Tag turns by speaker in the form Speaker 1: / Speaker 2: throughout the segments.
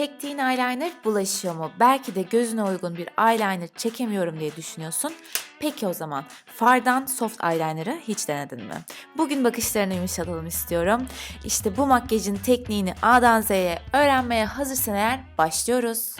Speaker 1: Çektiğin eyeliner bulaşıyor mu? Belki de gözüne uygun bir eyeliner çekemiyorum diye düşünüyorsun. Peki o zaman fardan soft eyeliner'ı hiç denedin mi? Bugün bakışlarını yumuşatalım istiyorum. İşte bu makyajın tekniğini A'dan Z'ye öğrenmeye hazırsan eğer başlıyoruz.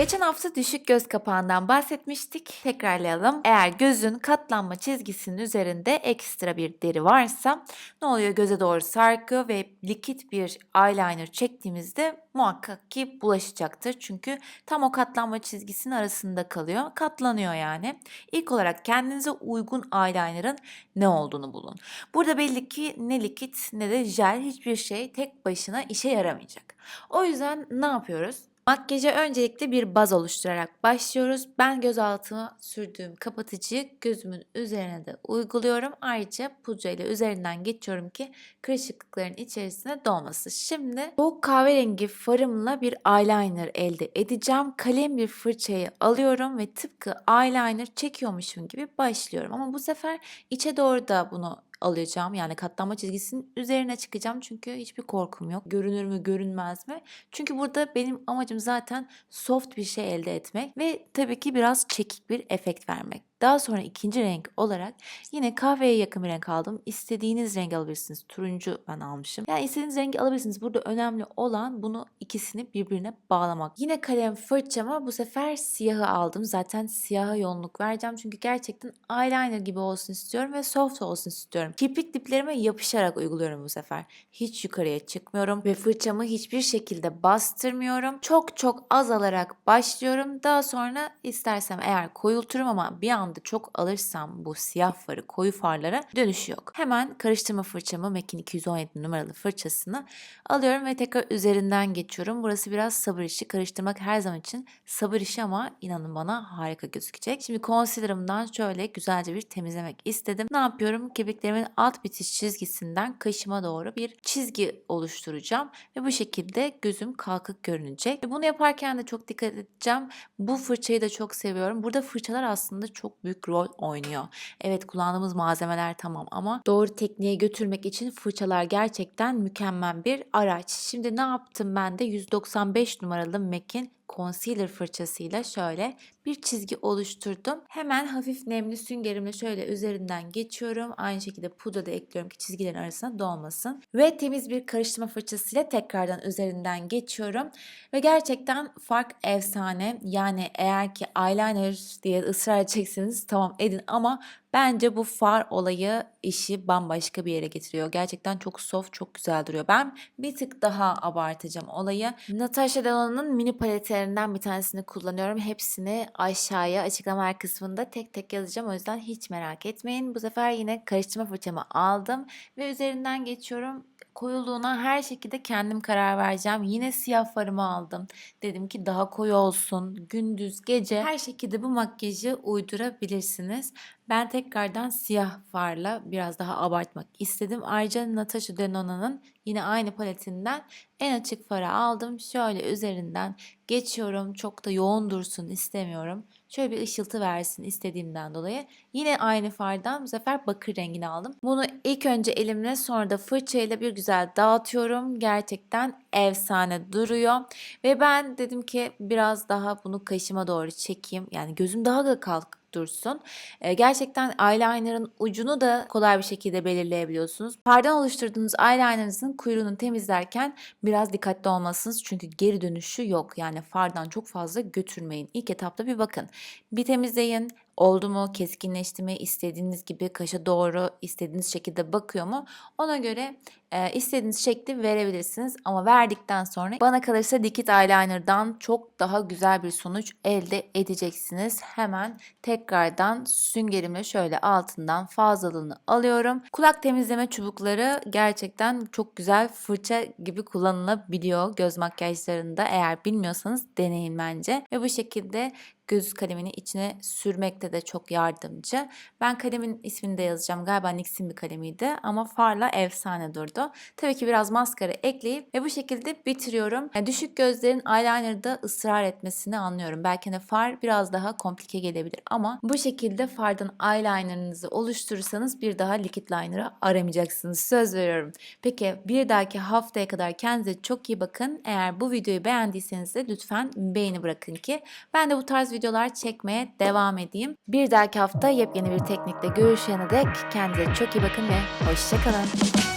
Speaker 1: Geçen hafta düşük göz kapağından bahsetmiştik. Tekrarlayalım. Eğer gözün katlanma çizgisinin üzerinde ekstra bir deri varsa ne oluyor? Göze doğru sarkıyor ve likit bir eyeliner çektiğimizde muhakkak ki bulaşacaktır. Çünkü tam o katlanma çizgisinin arasında kalıyor. Katlanıyor yani. İlk olarak kendinize uygun eyeliner'ın ne olduğunu bulun. Burada belli ki ne likit ne de jel hiçbir şey tek başına işe yaramayacak. O yüzden ne yapıyoruz? Makyaja öncelikle bir baz oluşturarak başlıyoruz. Ben göz altıma sürdüğüm kapatıcıyı gözümün üzerine de uyguluyorum. Ayrıca pudra ile üzerinden geçiyorum ki kırışıklıkların içerisine dolmasın. Şimdi bu kahverengi farımla bir eyeliner elde edeceğim. Kalem bir fırçayı alıyorum ve tıpkı eyeliner çekiyormuşum gibi başlıyorum. Ama bu sefer içe doğru da bunu alacağım. Yani katlanma çizgisinin üzerine çıkacağım. Çünkü hiçbir korkum yok. Görünür mü görünmez mi? Çünkü burada benim amacım zaten soft bir şey elde etmek ve tabii ki biraz çekik bir efekt vermek. Daha sonra ikinci renk olarak yine kahveye yakın bir renk aldım. İstediğiniz rengi alabilirsiniz. Turuncu ben almışım. Yani istediğiniz rengi alabilirsiniz. Burada önemli olan bunu ikisini birbirine bağlamak. Yine kalem fırçama bu sefer siyahı aldım. Zaten siyaha yoğunluk vereceğim. Çünkü gerçekten eyeliner gibi olsun istiyorum ve soft olsun istiyorum. Kirpik diplerime yapışarak uyguluyorum bu sefer. Hiç yukarıya çıkmıyorum ve fırçamı hiçbir şekilde bastırmıyorum. Çok çok az alarak başlıyorum. Daha sonra istersem eğer koyulturum ama bir anda çok alırsam bu siyah farı koyu farlara dönüşü yok. Hemen karıştırma fırçamı MAC'in 217 numaralı fırçasını alıyorum ve tekrar üzerinden geçiyorum. Burası biraz sabır işi. Karıştırmak her zaman için sabır işi ama inanın bana harika gözükecek. Şimdi concealer'ımdan şöyle güzelce bir temizlemek istedim. Ne yapıyorum? Kirpiklerimin alt bitiş çizgisinden kaşıma doğru bir çizgi oluşturacağım ve bu şekilde gözüm kalkık görünecek. Bunu yaparken de çok dikkat edeceğim. Bu fırçayı da çok seviyorum. Burada fırçalar aslında çok büyük rol oynuyor. Evet kullandığımız malzemeler tamam ama doğru tekniğe götürmek için fırçalar gerçekten mükemmel bir araç. Şimdi ne yaptım ben de 195 numaralı MAC'in concealer fırçasıyla şöyle bir çizgi oluşturdum. Hemen hafif nemli süngerimle şöyle üzerinden geçiyorum. Aynı şekilde pudra da ekliyorum ki çizgilerin arasına dolmasın. Ve temiz bir karıştırma fırçasıyla tekrardan üzerinden geçiyorum. Ve gerçekten fark efsane. Yani eğer ki eyeliner diye ısrar edeceksiniz tamam edin ama Bence bu far olayı işi bambaşka bir yere getiriyor. Gerçekten çok soft, çok güzel duruyor. Ben bir tık daha abartacağım olayı. Natasha Denon'un mini paletlerinden bir tanesini kullanıyorum. Hepsini aşağıya açıklama kısmında tek tek yazacağım. O yüzden hiç merak etmeyin. Bu sefer yine karıştırma fırçamı aldım ve üzerinden geçiyorum koyuluğuna her şekilde kendim karar vereceğim. Yine siyah farımı aldım. Dedim ki daha koyu olsun. Gündüz, gece her şekilde bu makyajı uydurabilirsiniz. Ben tekrardan siyah farla biraz daha abartmak istedim. Ayrıca Natasha Denona'nın yine aynı paletinden en açık farı aldım. Şöyle üzerinden geçiyorum. Çok da yoğun dursun istemiyorum. Şöyle bir ışıltı versin istediğimden dolayı. Yine aynı fardan bu sefer bakır rengini aldım. Bunu ilk önce elimle sonra da fırçayla bir güzel dağıtıyorum. Gerçekten efsane duruyor. Ve ben dedim ki biraz daha bunu kaşıma doğru çekeyim. Yani gözüm daha da kalk dursun. Ee, gerçekten eyeliner'ın ucunu da kolay bir şekilde belirleyebiliyorsunuz. Fardan oluşturduğunuz eyeliner'ınızın kuyruğunu temizlerken biraz dikkatli olmalısınız. Çünkü geri dönüşü yok. Yani fardan çok fazla götürmeyin. İlk etapta bir bakın. Bir temizleyin. Oldu mu, keskinleşti mi, istediğiniz gibi kaşa doğru istediğiniz şekilde bakıyor mu? Ona göre e, istediğiniz şekli verebilirsiniz. Ama verdikten sonra bana kalırsa dikit eyeliner'dan çok daha güzel bir sonuç elde edeceksiniz. Hemen tekrardan süngerimle şöyle altından fazlalığını alıyorum. Kulak temizleme çubukları gerçekten çok güzel fırça gibi kullanılabiliyor göz makyajlarında. Eğer bilmiyorsanız deneyin bence. Ve bu şekilde göz kalemini içine sürmekte de çok yardımcı. Ben kalemin ismini de yazacağım. Galiba NYX'in bir kalemiydi ama farla efsane durdu. Tabii ki biraz maskara ekleyip ve bu şekilde bitiriyorum. Yani düşük gözlerin eyeliner'da ısrar etmesini anlıyorum. Belki de far biraz daha komplike gelebilir ama bu şekilde fardan eyeliner'ınızı oluşturursanız bir daha liquid liner'ı aramayacaksınız. Söz veriyorum. Peki bir dahaki haftaya kadar kendinize çok iyi bakın. Eğer bu videoyu beğendiyseniz de lütfen beğeni bırakın ki ben de bu tarz videolar çekmeye devam edeyim. Bir dahaki hafta yepyeni bir teknikle görüşene dek kendinize çok iyi bakın ve hoşçakalın.